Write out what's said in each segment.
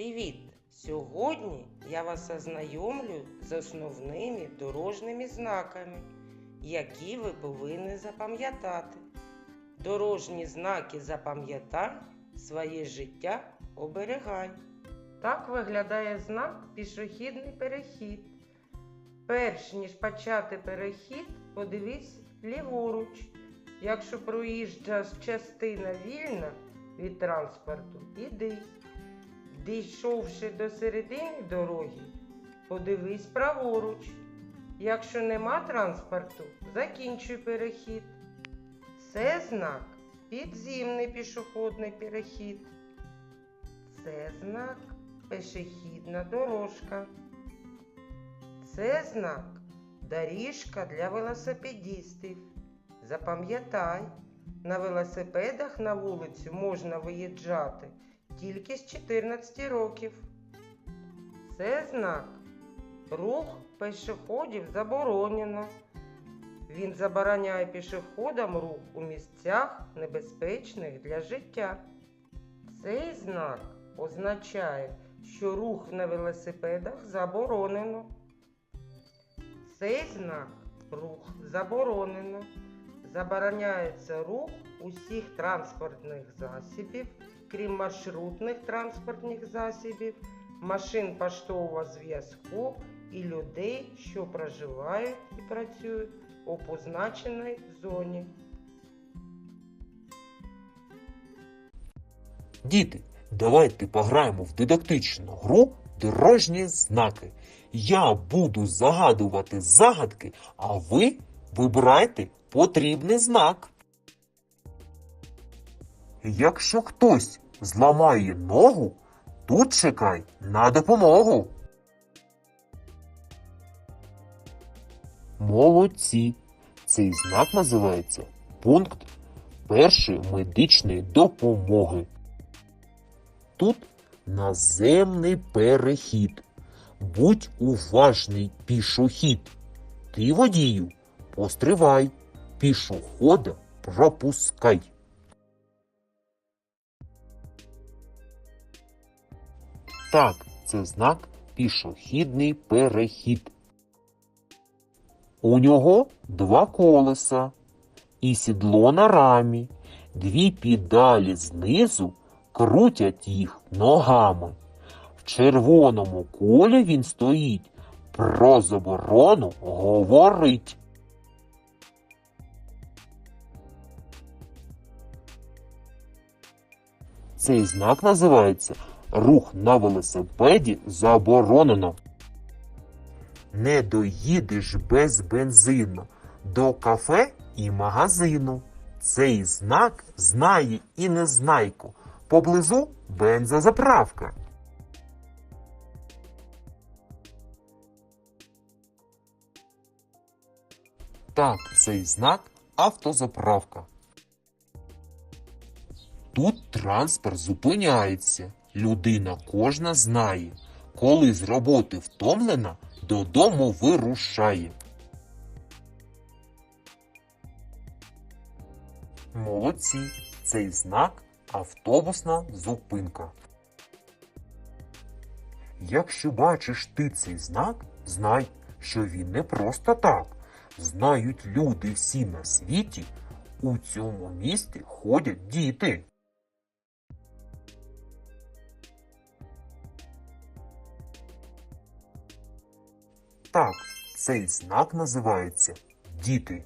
Привіт! Сьогодні я вас ознайомлю з основними дорожніми знаками, які ви повинні запам'ятати. Дорожні знаки запам'ятай, своє життя оберегай. Так виглядає знак пішохідний перехід. Перш ніж почати перехід, подивись ліворуч. Якщо проїжджа частина вільна від транспорту, іди. Дійшовши до середини дороги, подивись праворуч. Якщо нема транспорту, закінчуй перехід. Це знак підземний пішохідний перехід. Це знак пішохідна дорожка. Це знак доріжка для велосипедистів. Запам'ятай, на велосипедах на вулицю можна виїжджати тільки з 14 років. Це знак. Рух пішоходів заборонено. Він забороняє пішоходам рух у місцях, небезпечних для життя. Цей знак означає, що рух на велосипедах заборонено. Цей знак рух заборонено. Забороняється рух усіх транспортних засобів, крім маршрутних транспортних засобів, машин поштового зв'язку і людей, що проживають і працюють у позначеній зоні. Діти, давайте пограємо в дидактичну гру дорожні знаки. Я буду загадувати загадки, а ви вибирайте потрібний знак. Якщо хтось зламає ногу, тут чекай на допомогу. Молодці. Цей знак називається пункт першої медичної допомоги. Тут наземний перехід. Будь уважний пішохід. Ти водію, постривай, пішохода пропускай. Так, це знак пішохідний перехід. У нього два колеса і сідло на рамі, дві педалі знизу крутять їх ногами. В червоному колі він стоїть, про заборону говорить. Цей знак називається Рух на велосипеді заборонено. Не доїдеш без бензину до кафе і магазину. Цей знак знає і незнайку. Поблизу бензозаправка. Так, цей знак автозаправка. Тут транспорт зупиняється. Людина кожна знає, коли з роботи втомлена, додому вирушає. Молодці. Цей знак автобусна зупинка. Якщо бачиш ти цей знак, знай, що він не просто так. Знають люди всі на світі, у цьому місті ходять діти. Так, цей знак називається Діти.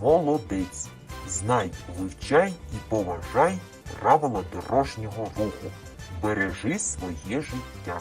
Молодець. Знай, вивчай і поважай правила дорожнього руху. Бережи своє життя.